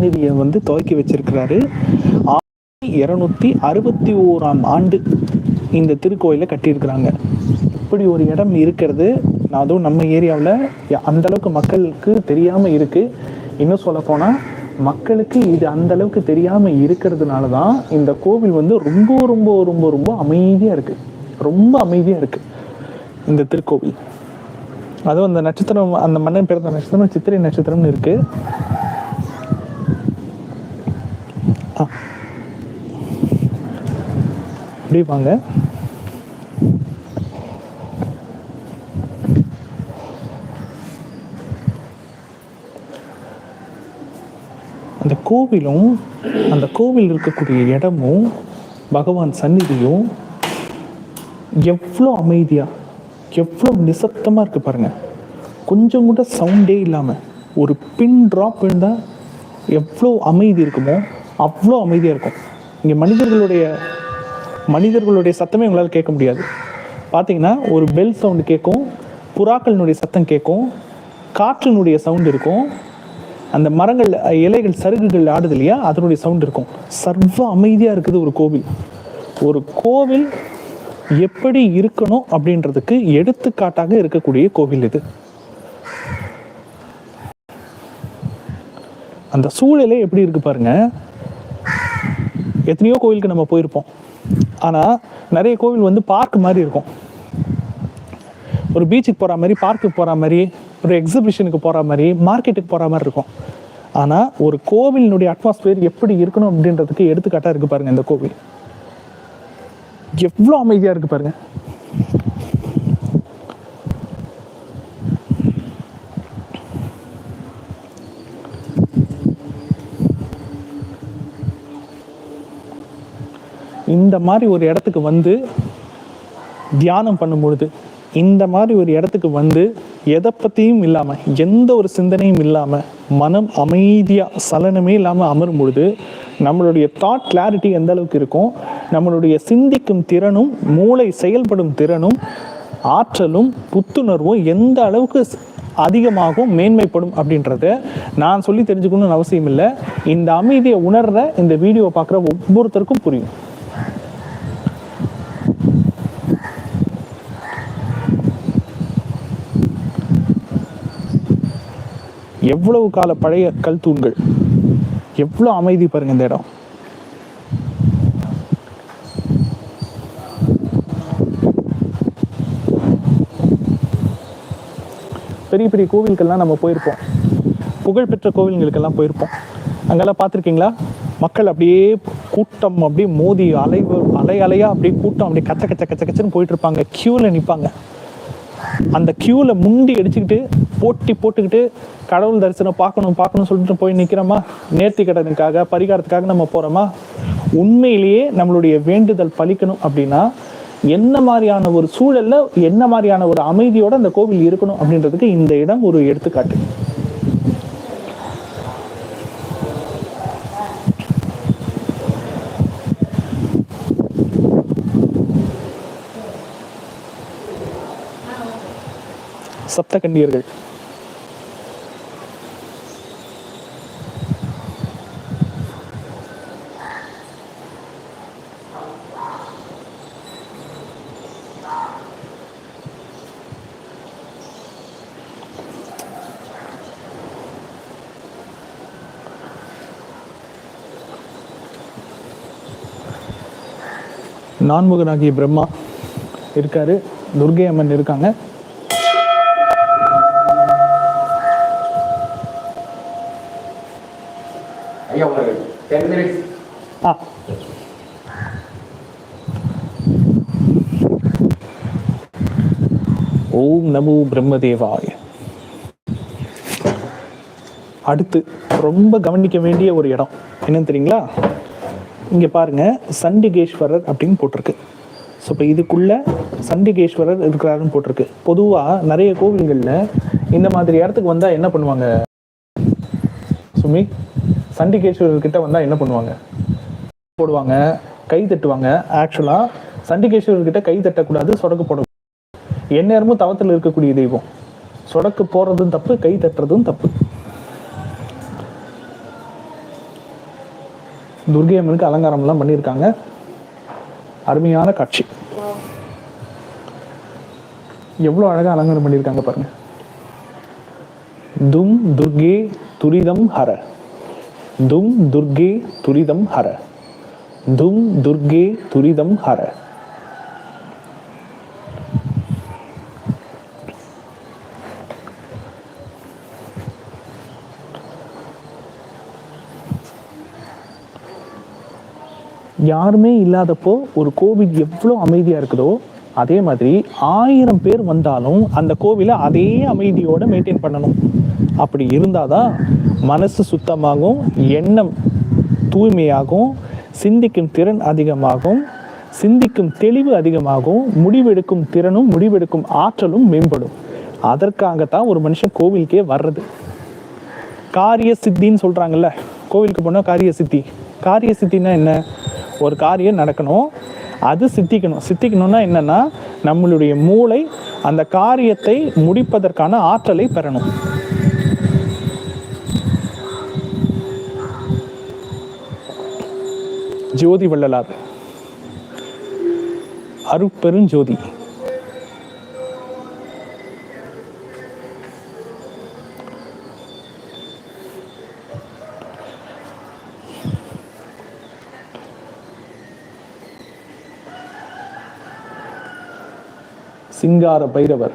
நிதியை வந்து துவக்கி வச்சிருக்கிறாரு. ஆயிரத்தி இருநூத்தி அறுபத்தி ஓராம் ஆண்டு இந்த திருக்கோயிலை கட்டியிருக்கிறாங்க. இப்படி ஒரு இடம் இருக்கிறது. அதுவும் நம்ம ஏரியாவில் அந்த அளவுக்கு மக்களுக்கு தெரியாம இருக்கு. இன்னும் சொல்ல போனா மக்களுக்கு இது அந்த அளவுக்கு தெரியாம இருக்கிறதுனால தான் இந்த கோவில் வந்து ரொம்ப ரொம்ப ரொம்ப ரொம்ப அமைதியா இருக்கு. ரொம்ப அமைதியா இருக்கு இந்த திருக்கோவில். அதுவும் அந்த நட்சத்திரம் அந்த மன்னன் பிறந்த நட்சத்திரம் சித்திரை நட்சத்திரம்னு இருக்கு ஆ. அப்படியே வாங்க. அந்த கோவிலும் அந்த கோவில் இருக்கக்கூடிய இடமும் பகவான் சந்நிதியும் எவ்வளோ அமைதியாக எவ்வளோ நிசப்தமாக இருக்கு பாருங்கள் கொஞ்சம் கூட சவுண்டே இல்லாமல் ஒரு பின் ட்ராப் இருந்தால் எவ்வளோ அமைதி இருக்குமோ அவ்வளோ அமைதியாக இருக்கும். இங்கே மனிதர்களுடைய மனிதர்களுடைய சத்தமே உங்களால் கேட்க முடியாது. பார்த்தீங்கன்னா ஒரு பெல் சவுண்டு கேட்கும் புறாக்களினுடைய சத்தம் கேட்கும் காற்றினுடைய சவுண்டு இருக்கும். அந்த மரங்கள் இலைகள் சருகுகள் ஆடுது இல்லையா? அதனுடைய சவுண்ட் இருக்கும். சர்வ அமைதியாக இருக்குது ஒரு கோவில். ஒரு கோவில் எப்படி இருக்கணும் அப்படின்றதுக்கு எடுத்துக்காட்டாக இருக்கக்கூடிய கோவில் இது. அந்த சூழலே எப்படி இருக்கு பாருங்க. எத்தனையோ கோவிலுக்கு நம்ம போயிருப்போம். ஆனால் நிறைய கோவில் வந்து பார்க் மாதிரி இருக்கும். ஒரு பீச்சுக்கு போகிற மாதிரி பார்க்குக்கு போகிற மாதிரி ஒரு எக்ஸிபிஷனுக்கு போகிற மாதிரி மார்க்கெட்டுக்கு போகிற மாதிரி இருக்கும். ஆனால் ஒரு கோவிலினுடைய அட்மாஸ்பியர் எப்படி இருக்கணும் அப்படின்றதுக்கு எடுத்துக்காட்டாக இருக்கு பாருங்கள் இந்த கோவில். எவ்வளோ அமைதியாக இருக்குது பாருங்கள் இந்த மாதிரி ஒரு இடத்துக்கு வந்து தியானம் பண்ணும் பொழுது இந்த மாதிரி ஒரு இடத்துக்கு வந்து எதை பற்றியும் இல்லாமல் எந்த ஒரு சிந்தனையும் இல்லாமல் மனம் அமைதியாக சலனமே இல்லாமல் அமரும் பொழுது நம்மளுடைய தாட் கிளாரிட்டி எந்த அளவுக்கு இருக்கும்? நம்மளுடைய சிந்திக்கும் திறனும் மூளை செயல்படும் திறனும் ஆற்றலும் புத்துணர்வும் எந்த அளவுக்கு அதிகமாகும் மேன்மைப்படும் அப்படின்றத நான் சொல்லி தெரிஞ்சுக்கணும்னு அவசியம் இல்லை இந்த அமைதியை உணர்ற இந்த வீடியோவை பார்க்குற ஒவ்வொருத்தருக்கும் புரியும். எவ்வளவு கால பழைய கல் தூண்கள்? எவ்வளவு அமைதி பாருங்க இந்த இடம். பெரிய பெரிய கோவில்கள்லாம் நம்ம போயிருப்போம். புகழ்பெற்ற கோவில்களுக்கெல்லாம் போயிருப்போம். அங்கெல்லாம் பார்த்துருக்கீங்களா? மக்கள் அப்படியே கூட்டம் அப்படியே மோதி அலைவு அலை அலையா அப்படியே கூட்டம் அப்படியே கச்ச கச்ச கச்ச கச்சன்னு போயிட்டு இருப்பாங்க. கியூவில் நிற்பாங்க அந்த க்யூவில் முண்டி அடிச்சுக்கிட்டு போட்டி போட்டுக்கிட்டு கடவுள் தரிசனம் பார்க்கணும் பார்க்கணும் சொல்லிட்டு போய் நிற்கிறோமா நேர்த்தி கடனுக்காக பரிகாரத்துக்காக நம்ம போகிறோமா உண்மையிலேயே நம்மளுடைய வேண்டுதல் பலிக்கணும் அப்படின்னா என்ன மாதிரியான ஒரு சூழல்ல என்ன மாதிரியான ஒரு அமைதியோட அந்த கோவில் இருக்கணும் அப்படின்றதுக்கு இந்த இடம் ஒரு எடுத்துக்காட்டு. சப்தகன்னியர்கள் நான்முகனாகிய பிரம்மா இருக்காரு. துர்கை அம்மன் இருக்காங்க. ஐயா ஒரு டென் மினிட்ஸ் ஆ. ஓம் நமோ பிரம்மதேவாய. அடுத்து ரொம்ப கவனிக்க வேண்டிய ஒரு இடம். என்னன்னு தெரியுங்களா? இங்க பாருங்க சண்டிகேஸ்வரர் அப்படின்னு போட்டிருக்கு. ஸோ இப்போ இதுக்குள்ள சண்டிகேஸ்வரர் இருக்கிறாருன்னு போட்டிருக்கு. பொதுவாக நிறைய கோவில்களில் இந்த மாதிரி இடத்துக்கு வந்தால் என்ன பண்ணுவாங்க? சுமி சண்டிகேஸ்வரர் வந்தால் என்ன பண்ணுவாங்க? போடுவாங்க கை தட்டுவாங்க. ஆக்சுவலாக சண்டிகேஸ்வரர்கிட்ட கை தட்டக்கூடாது சொடக்கு போட எந்நேரமும் தவத்தில் இருக்கக்கூடிய தெய்வம். சொடக்கு போடுறதும் தப்பு கை தட்டுறதும் தப்பு. துர்கை அம்மனுக்கு அலங்காரம்லாம் பண்ணியிருக்காங்க. அருமையான காட்சி. எவ்வளோ அழகாக அலங்காரம் பண்ணியிருக்காங்க பாருங்க. தும் துர்கே துரிதம் ஹர. தும் துர்கே துரிதம் ஹர. தும் துர்கே துரிதம் ஹர. யாருமே இல்லாதப்போ ஒரு கோவில் எவ்வளோ அமைதியாக இருக்குதோ அதே மாதிரி ஆயிரம் பேர் வந்தாலும் அந்த கோவிலை அதே அமைதியோட மெயின்டைன் பண்ணணும். அப்படி இருந்தால் தான் மனசு சுத்தமாகும் எண்ணம் தூய்மையாகும் சிந்திக்கும் திறன் அதிகமாகும் சிந்திக்கும் தெளிவு அதிகமாகும் முடிவெடுக்கும் திறனும் முடிவெடுக்கும் ஆற்றலும் மேம்படும். அதற்காகத்தான் ஒரு மனுஷன் கோவிலுக்கே வர்றது. காரிய சித்தின்னு சொல்கிறாங்கல்ல கோவிலுக்கு போனால் காரிய சித்தி காரிய சித்தின்னா என்ன? ஒரு காரியம் நடக்கணும் அது சித்திக்கணும். சித்திக்கணும்னா என்னன்னா நம்மளுடைய மூளை அந்த காரியத்தை முடிப்பதற்கான ஆற்றலை பெறணும். ஜோதி வள்ளலார். அருட்பெருஞ்சோதி சிங்கார பைரவர்.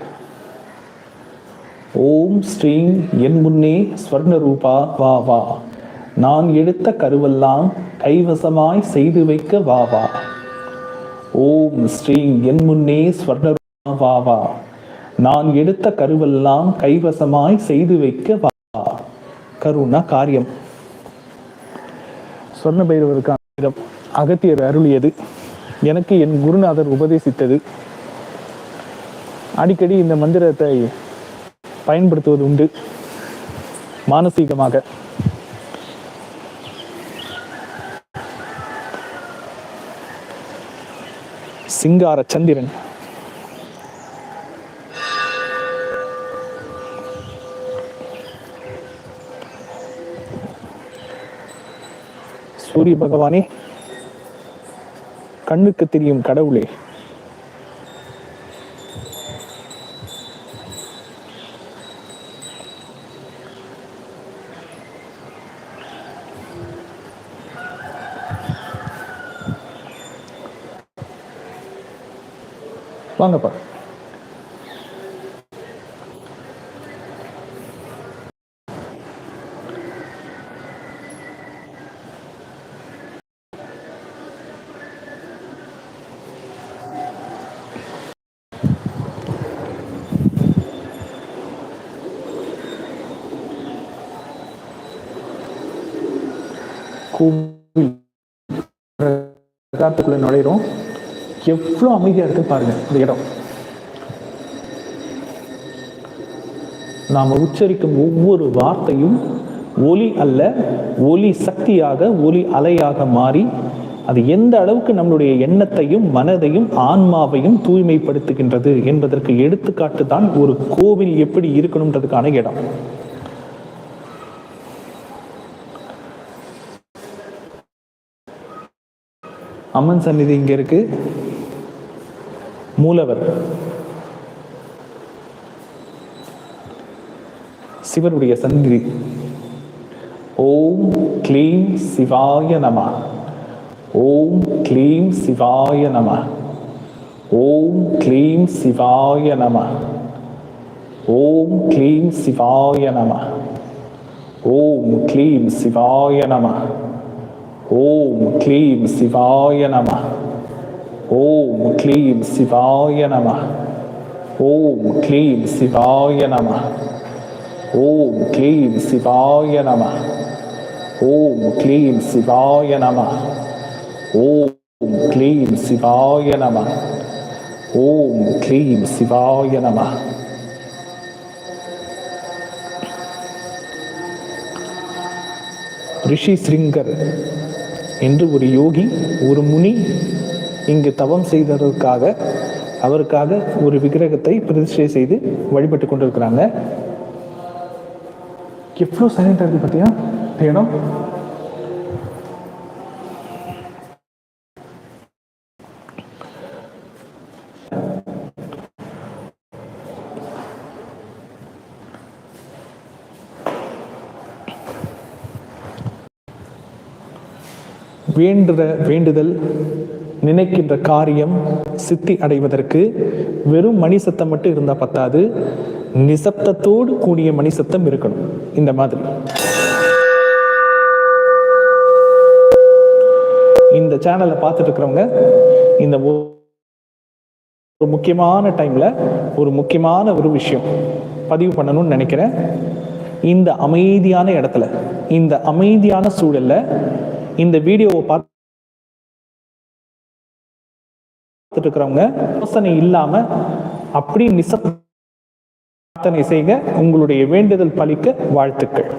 ஓம் ஸ்ரீ என் முன்னே ஸ்வர்ண ரூபா வா வா. நான் எடுத்த கருவெல்லாம் கைவசமாய் செய்து வைக்க வா வா. ஓம் ஸ்ரீம் என் முன்னே ஸ்வர்ண வா வா. நான் எடுத்த கருவெல்லாம் கைவசமாய் செய்து வைக்க வா கருணா காரியம். சொர்ண பைரவருக்கான அகத்தியர் அருளியது. எனக்கு என் குருநாதர் உபதேசித்தது. அடிக்கடி இந்த மந்திரத்தை பயன்படுத்துவது உண்டு மானசீகமாக. சிங்கார சந்திரன். சூரிய பகவானே கண்ணுக்கு தெரியும் கடவுளே. வாங்கப்பா கோவில் பிரகாரத்துக்குள்ள நுழையிறோம். எவ்வளோ அமைதியாக இருக்கு பாருங்க இந்த இடம். நாம் உச்சரிக்கும் ஒவ்வொரு வார்த்தையும் ஒலி அல்ல ஒலி சக்தியாக ஒலி அலையாக மாறி அது எந்த அளவுக்கு நம்மளுடைய எண்ணத்தையும் மனதையும் ஆன்மாவையும் தூய்மைப்படுத்துகின்றது என்பதற்கு எடுத்துக்காட்டு தான் ஒரு கோவில் எப்படி இருக்கணுன்றதுக்கான இடம். அம்மன் சந்நிதி இங்கே இருக்குது மூலவர். சிவனுடைய சந்நிதி. ஓம் க்ளீம் சிவாய நம. ஓம் க்ளீம் சிவாய நம. ஓம் க்ளீம் சிவாய நம. ஓம் க்ளீம் சிவாய நம. ஓம் க்ளீம் சிவாய நம. ஓம் க்ளீம் சிவாய நம. ஓம் க்ளீம் சிவாய நம. ஓம் க்ளீம் சிவாய நம. ஓம் க்ளீம் சிவாய நம. ஓம் க்ளீம் சிவாய நம. ஓம் க்ளீம் சிவாய நம. ஓம் க்ளீம் சிவாய நம. ரிஷி ஸ்ரிங்கர் என்று ஒரு யோகி ஒரு முனி இங்கு தவம் செய்ததற்காக அவருக்காக ஒரு விக்கிரகத்தை பிரதிஷ்டை செய்து வழிபட்டு கொண்டிருக்கிறாங்க. எவ்வளோ சைலண்டாக இருக்குது பார்த்தியா தினம் வேண்டுற வேண்டுதல் நினைக்கின்ற காரியம் சித்தி அடைவதற்கு வெறும் மணி சத்தம் மட்டும் இருந்தால் பத்தாது. நிசப்தத்தோடு கூடிய மணி சத்தம் இருக்கணும். இந்த மாதிரி. இந்த சேனலை பார்த்துட்டு இருக்கிறவங்க இந்த ஒரு முக்கியமான டைம்ல ஒரு முக்கியமான ஒரு விஷயம் பதிவு பண்ணணும்னு நினைக்கிறேன். இந்த அமைதியான இடத்துல இந்த அமைதியான சூழல்ல இந்த வீடியோவை பார்த்து இருக்கிறவங்க யோசனை இல்லாம அப்படி நிசப்தனை செய்க உங்களுடைய வேண்டுதல் பலிக்க வாழ்த்துக்கள்.